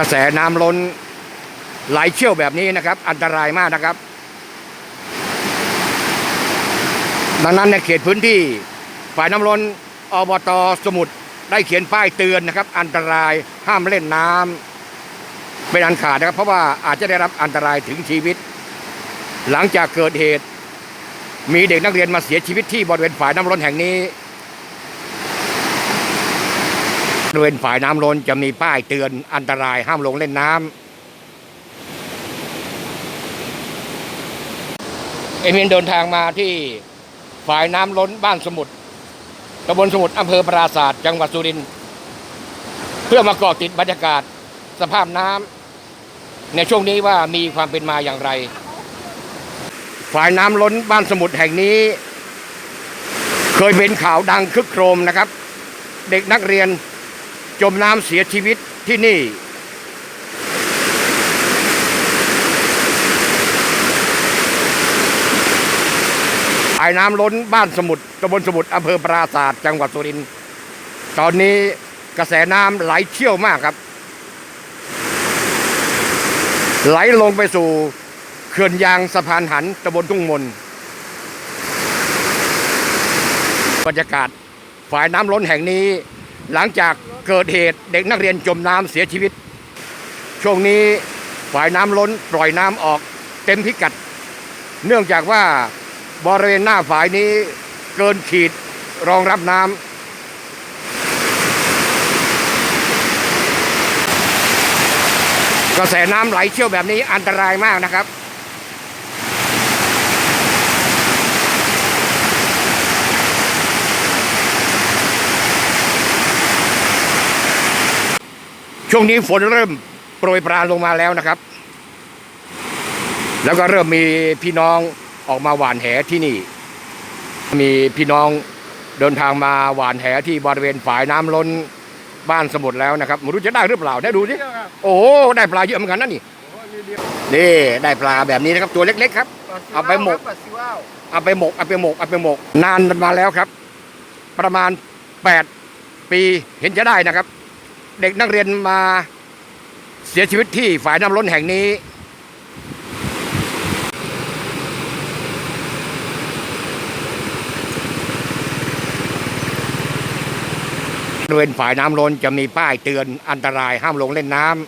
ระแสน้ำล้นไหลเชี่ยวแบบนี้นะครับ อันตรายมากนะครับ ดังนั้นในเขตพื้นที่ฝ่ายน้ำล้นอบตสมุทรได้เขียนป้ายเตือนนะครับ อันตรายห้ามเล่นน้ำเป็นอันขาดนะครับ เพราะว่าอาจจะได้รับอันตรายถึงชีวิต หลังจากเกิดเหตุ มีเด็กนักเรียนมาเสียชีวิตที่บริเวณฝ่ายน้ำล้นแห่งนี้ บริเวณฝ่ายน้ำล้นจะมีป้ายเตือนอันตรายห้ามลงเล่นน้ำเอมินเดินทางมาที่ฝ่ายน้ำล้นบ้านสมุทรตำบลสมุทรอำเภอปราศาสตร์จังหวัดสุรินทร์เพื่อมาเกาะติดบรรยากาศสภาพน้ำในช่วงนี้ว่ามีความเป็นมาอย่างไร ฝ่ายน้ำล้นบ้านสมุทรแห่งนี้ เคยเป็นข่าวดังคึกโครมนะครับ เด็กนักเรียน จมน้ำเสียชีวิตที่นี่ ไอ้น้ำล้นบ้านสมุทรตำบลสมุทรอำเภอปราศาสตร์จังหวัดสุรินทร์ตอนนี้กระแสน้ำไหลเชี่ยวมากครับ ไหลลงไปสู่เขื่อนยางสะพานหันตำบลทุ่งมนบรรยากาศฝ่ายน้ำล้นแห่งนี้ หลังจากเกิดเหตุเด็กนักเรียนจมน้ำเสียชีวิต ช่วงนี้ฝ่ายน้ำล้นปล่อยน้ำออกเต็มพิกัด เนื่องจากว่าบริเวณหน้าฝ่ายนี้เกินขีดรองรับน้ำกระแสน้ำไหลเชี่ยวแบบนี้อันตรายมากนะครับ ช่วงนี้ฝนเริ่มโปรยปรานลงมาแล้วนะครับ แล้วก็เริ่มมีพี่น้องออกมาหวานแหที่นี่ มีพี่น้องเดินทางมาหวานแหที่บริเวณฝายน้ำล้นบ้านสมุทรแล้วนะครับไม่รู้จะได้หรือเปล่าได้ดูดิโอ้โหได้ปลาเยอะเหมือนกันนะนี่นี่ได้ปลาแบบนี้นะครับตัวเล็ก ๆ ครับ เอาไปหมกเอาไปหมกเอาไปหมกเอาไปหมก นานมาแล้วครับ ประมาณ 8 ปีเห็นจะได้นะครับ เด็กนักเรียนมาเสียชีวิตที่ฝ่ายน้ำล้นแห่งนี้ บริเวณฝ่ายน้ำล้นจะมีป้ายเตือนอันตรายห้ามลงเล่นน้ำ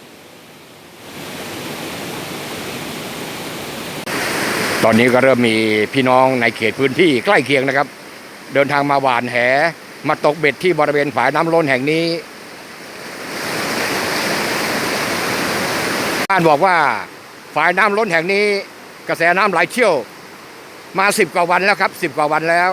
ตอนนี้ก็เริ่มมีพี่น้องในเขตพื้นที่ใกล้เคียงนะครับ เดินทางมาหวานแหมาตกเบ็ดที่บริเวณฝ่ายน้ำล้นแห่งนี้ บ้านบอกว่าฝ่ายน้ำล้นแห่งนี้ กระแสน้ำไหลเชี่ยว มาสิบกว่าวันแล้วครับสิบกว่าวันแล้ว